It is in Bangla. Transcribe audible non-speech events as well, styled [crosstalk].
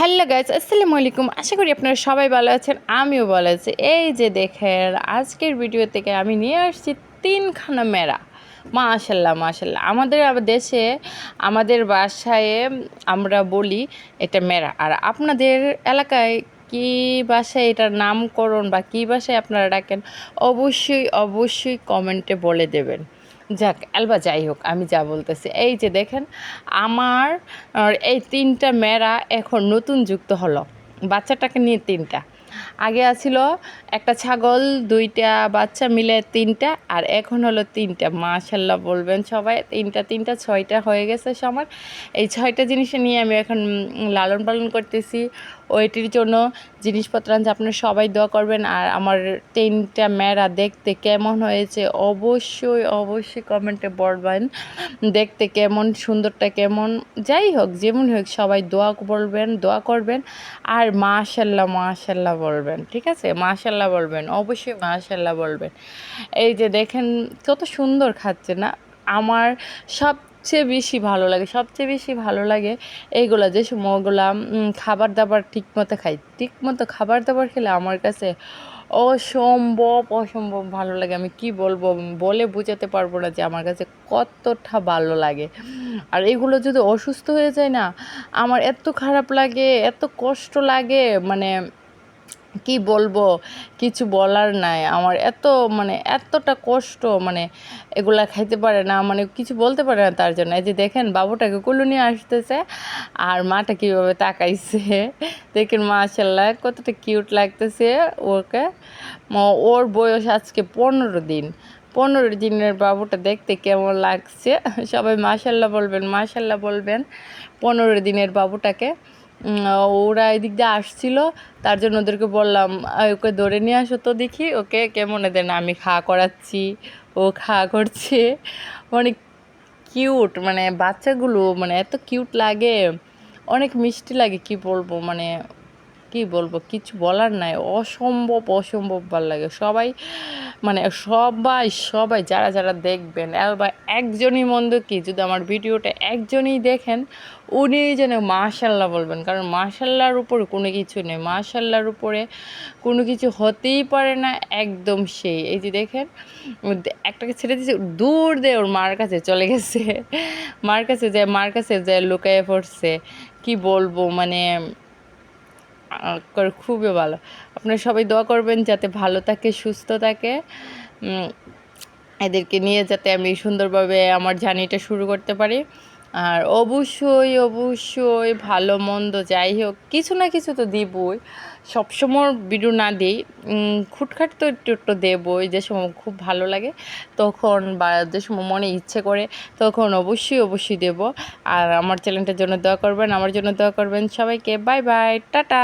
হ্যালো গাইজ আসসালামু আলাইকুম। আশা করি আপনারা সবাই ভালো আছেন, আমিও ভালো আছি। এই যে দেখেন, আজকের ভিডিও থেকে আমি নিয়ে আসছি তিনখানা মেরা। মাশাল্লাহ মাশাল্লাহ। আমাদের দেশে, আমাদের বাসায় আমরা বলি এটা মেরা। আর আপনাদের এলাকায় কী ভাষায় এটার নামকরণ বা কী ভাষায় আপনারা ডাকেন, অবশ্যই অবশ্যই কমেন্টে বলে দেবেন। যাক, আলবা যাই হোক, আমি যা বলতেছি। এই যে দেখেন, আমার এই তিনটা মেয়েরা এখন নতুন যুক্ত হলো, বাচ্চাটাকে নিয়ে তিনটা। আগে আছিল একটা ছাগল, দুইটা বাচ্চা মিলে তিনটা, আর এখন হলো তিনটা। মাশাল্লাহ বলবেন সবাই, তিনটা তিনটা, ছয়টা হয়ে গেছে সবার এই ছয়টা জিনিস নিয়ে আমি এখন লালন পালন করতেছি ওইটির জন্য জিনিসপত্র আনছে। আপনারা সবাই দোয়া করবেন। আর আমার তিনটা মেয়েরা দেখতে কেমন হয়েছে অবশ্যই অবশ্যই কমেন্টে বলবেন। দেখতে কেমন, সুন্দরটা কেমন, যাই হোক, যেমন হোক, সবাই দোয়া বলবেন, দোয়া করবেন। আর মাশাল্লাহ মাশাল্লাহ বলবেন, ঠিক আছে? মাশাল্লাহ বলবেন, অবশ্যই মাশাল্লাহ বলবেন। এই যে দেখেন, কত সুন্দর খাচ্ছে না? আমার সবচেয়ে বেশি ভালো লাগে, সবচেয়ে বেশি ভালো লাগে এইগুলো যে সময়গুলা খাবার দাবার ঠিক মতো খাই। ঠিক মতো খাবার দাবার খেলে আমার কাছে অসম্ভব অসম্ভব ভালো লাগে। আমি কি বলব? বলে বোঝাতে পারব না যে আমার কাছে কতটা ভালো লাগে। আর এগুলো যদি অসুস্থ হয়ে যায় না, আমার এত খারাপ লাগে, এত কষ্ট লাগে মানে কি বলব? কিছু বলার নাই। আমার এত মানে এতটা কষ্ট মানে এগুলা খাইতে পারে না মানে কিছু বলতে পারে না তার জন্য। এই যে দেখেন, বাবুটাকে কুলু নিয়ে আসতেছে, আর মাটা কীভাবে তাকাইছে? [laughs] দেখেন মাশাল্লাহ কতটা কিউট লাগতেছে ওকে। ওর বয়স আজকে পনেরো দিন। পনেরো দিনের বাবুটা দেখতে কেমন লাগছে? সবাই মাশাল্লাহ বলবেন মাশাল্লাহ বলবেন। পনেরো দিনের বাবুটাকে। ওরা এদিক দিয়ে আসছিল তার জন্য ওদেরকে বললাম "আয়, ওকে ধরে নিয়ে আসো তো দেখি ওকে কেমন এদের না আমি খা করাচ্ছি ও খা করছে। মানে কিউট মানে বাচ্চাগুলো মানে এত কিউট লাগে অনেক মিষ্টি লাগে কি বলব মানে কি বলব? কিছু বলার নাই। অসম্ভব অসম্ভব ভালো লাগে। সবাই মানে সবাই সবাই যারা যারা দেখবেন বা একজনই মন্দ কি? যদি আমার ভিডিওটা একজনই দেখেন, উনি যেন মাশাল্লাহ বলবেন। কারণ মাশাল্লাহর উপরে কোনো কিছু নেই। মাশাল্লাহর উপরে কোনো কিছু হতেই পারে না, একদম সেই। এই যে দেখেন একটাকে ছেড়ে দিয়েছে দূর দে, ওর মার কাছে চলে গেছে। মার কাছে যায়, মার কাছে যায়, লুকায়ে পড়ছে। কি বলব? মানে খুবই ভালো। আপনারা সবাই দোয়া করবেন যাতে ভালো থাকে, সুস্থ থাকে। এদেরকে নিয়ে যাতে আমি সুন্দরভাবে আমার জার্নিটা শুরু করতে পারি। আর অবশ্যই অবশ্যই ভালো, মন্দ যাই হোক, কিছু না কিছু তো দিবই। সবসময় ভিডিও না দিই। খুটখাট তো একটু একটু দেবই, যে সময় খুব ভালো লাগে, তখন বা যে সময় মনে ইচ্ছে করে, তখন অবশ্যই অবশ্যই দেব। আর আমার চ্যানেলটার জন্য দোয়া করবেন, আমার জন্য দোয়া করবেন সবাইকে। Bye bye, tata!